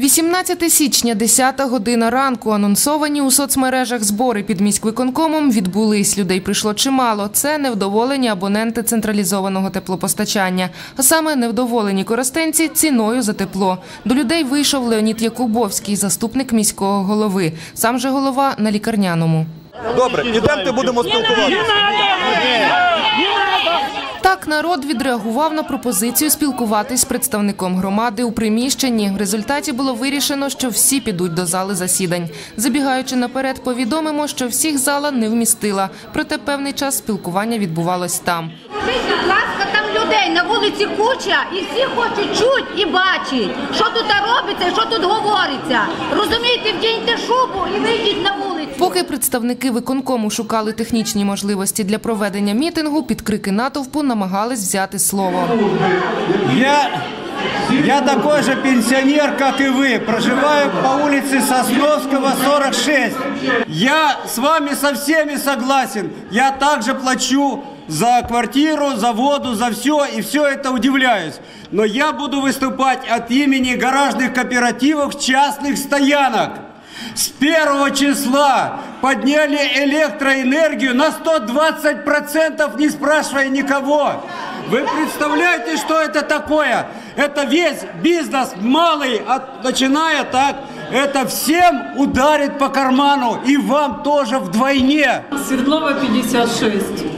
18 січня, 10 година ранку. Анонсовані у соцмережах збори під міськвиконкомом відбулись. Людей прийшло чимало. Це невдоволені абоненти централізованого теплопостачання, а саме невдоволені користенці ціною за тепло. До людей вийшов Леонід Якубовський, заступник міського голови. Сам же голова на лікарняному. Добре, ідемте, будемо спілкуватися. Так народ відреагував на пропозицію спілкуватись з представником громади у приміщенні. В результаті було вирішено, що всі підуть до зали засідань. Забігаючи наперед, повідомимо, що всіх зала не вмістила. Проте певний час спілкування відбувалось там. Скажіть, ласка, там людей на вулиці куча, і всі хочуть чуть і бачить, що тут робиться, що тут говориться. Розумієте, вдіньте шубу і вийдіть на вулицю. Поки представники виконкому шукали технічні можливості для проведення мітингу, під крики натовпу намагались взяти слово. Я, я такой же пенсионер, как и вы. Проживаю по улице Сосновского, 46. Я с вами со всеми согласен. Я также плачу за квартиру, за воду, за все, и все это удивляюсь. Но я буду выступать от имени гаражных кооперативов частных стоянок. С первого числа подняли электроэнергию на 120%, не спрашивая никого. Вы представляете, что это такое? Это весь бизнес малый, от, начиная так, это всем ударит по карману, и вам тоже вдвойне. Свердлова 56.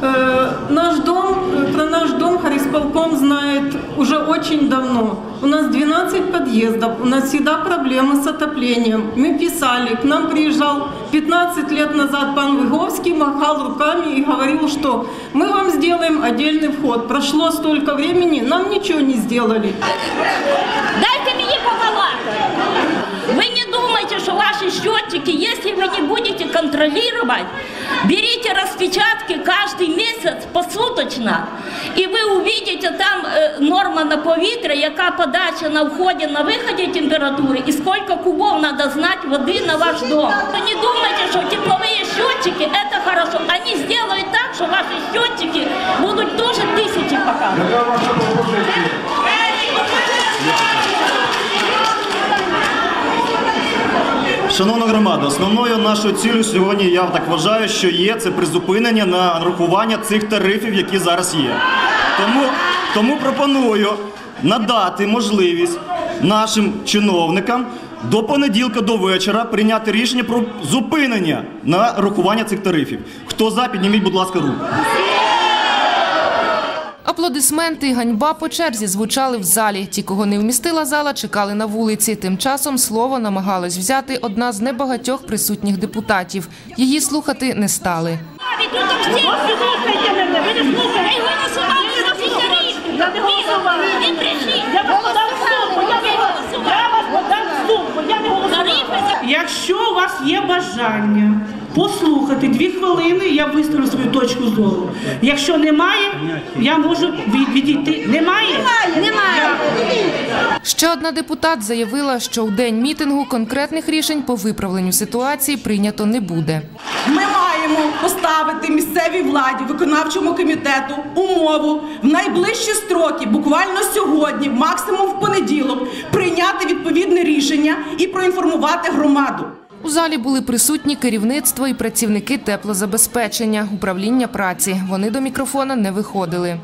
Э, наш дом, э, про наш дом Харисполком знает уже очень давно. У нас 12 подъездов, у нас всегда проблемы с отоплением. Мы писали, к нам приезжал 15 лет назад пан Выговский, махал руками и говорил, что мы вам сделаем отдельный вход. Прошло столько времени, нам ничего не сделали. Дайте побалакать. Вы не думайте, что ваши счетчики, если вы не будете контролировать, берите распечатки каждый месяц посуточно, и вы увидите там э, норма на повітря, яка подача на вході, на виході температури, і сколько кубов надо знать воды на ваш дом. Вы не думайте, что тепловые счетчики это хорошо. Они сделают так, что ваши счетчики будут тоже тысячи показывать. Шановна громада, основною нашою цілею сьогодні, я так вважаю, що є це призупинення на нарахування цих тарифів, які зараз є. Тому, тому пропоную надати можливість нашим чиновникам до понеділка до вечора прийняти рішення про зупинення на рахування цих тарифів. Хто за, підніміть, будь ласка, руку. Аплодисменти і ганьба по черзі звучали в залі. Ті, кого не вмістила зала, чекали на вулиці. Тим часом слово намагалась взяти одна з небагатьох присутніх депутатів. Її слухати не стали. Якщо у вас є бажання послухати дві хвилини, я виставлю свою точку зору. Якщо немає, я можу відійти. Немає? Немає. Ще одна депутат заявила, що у день мітингу конкретних рішень по виправленню ситуації прийнято не буде. Ми маємо поставити місцевій владі, виконавчому комітету умову в найближчі строки, буквально сьогодні, максимум в понеділок, прийняти відповідне рішення і проінформувати громаду. У залі були присутні керівництво і працівники теплозабезпечення, управління праці. Вони до мікрофона не виходили.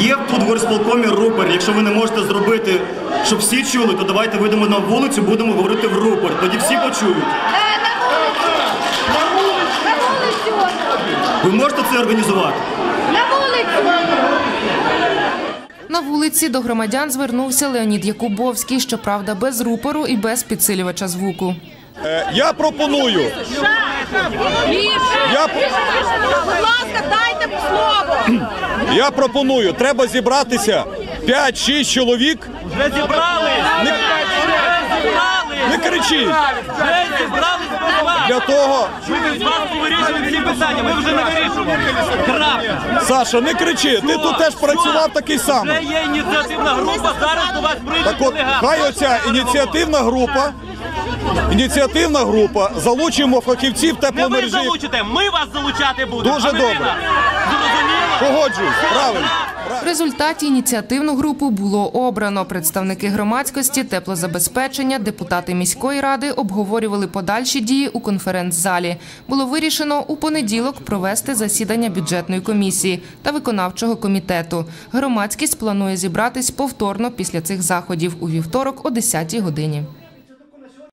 Є тут в горсполкомі рупор. Якщо ви не можете зробити, щоб всі чули, то давайте вийдемо на вулицю, будемо говорити в рупор. Тоді всі почують. На вулицю! Ви можете це організувати? На вулицю! На вулиці до громадян звернувся Леонід Якубовський, щоправда, без рупору і без підсилювача звуку. Е, Я пропоную. Я, Будь ласка, дайте слово! я пропоную, треба зібратися 5-6 чоловік. Вже зібрали! Не, не кричіть. Вже зібрали! Для того, Ми вас всі питання, ми вже не вирішуємо. Крапка. Саша, не кричи. Ти тут теж працював такий Вже самий. є ініціативна група, зараз до вас Так прийдуть от, хай оця ініціативна група, ініціативна група, залучимо фахівців Не ви тепломережі. залучите, ми вас залучати будемо. Дуже А добре. нас. Зрозуміло? Погоджуюсь, правильно. В результаті ініціативну групу було обрано. Представники громадськості, теплозабезпечення, депутати міської ради обговорювали подальші дії у конференц-залі. Було вирішено у понеділок провести засідання бюджетної комісії та виконавчого комітету. Громадськість планує зібратись повторно після цих заходів у вівторок о 10-й годині.